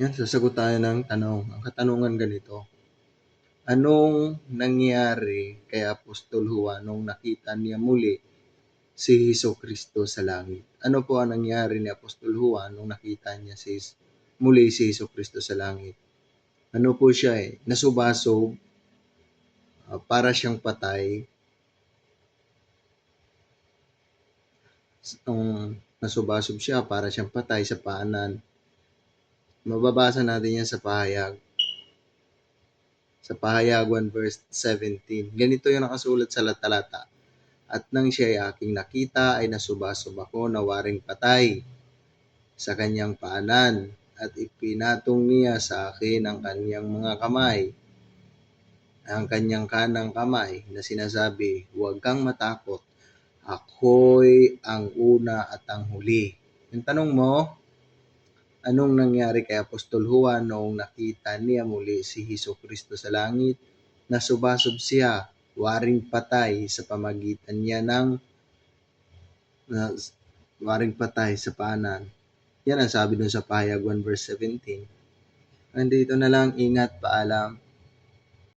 Yan, sasagot tayo ng tanong. Ang katanungan ganito. Anong nangyari kay Apostol Juan nung nakita niya muli si Heso Kristo sa langit? Ano po ang nangyari ni Apostol Juan nung nakita niya si muli si Heso Kristo sa langit? Ano po siya eh? Nasubasob, ah, para siyang patay, um, nasubasob siya para siyang patay sa paanan. Mababasa natin yan sa pahayag. Sa pahayag 1 verse 17. Ganito yung nakasulat sa talata. At nang siya ay aking nakita ay nasubasob ako na waring patay sa kanyang paanan at ipinatong niya sa akin ang kanyang mga kamay ang kanyang kanang kamay na sinasabi, huwag kang matakot, ako'y ang una at ang huli. Yung tanong mo, anong nangyari kay Apostol Juan noong nakita niya muli si Heso Kristo sa langit? Nasubasob siya, waring patay sa pamagitan niya ng na, waring patay sa paanan. Yan ang sabi dun sa pahayag 1 verse 17. Andito na lang, ingat, paalam.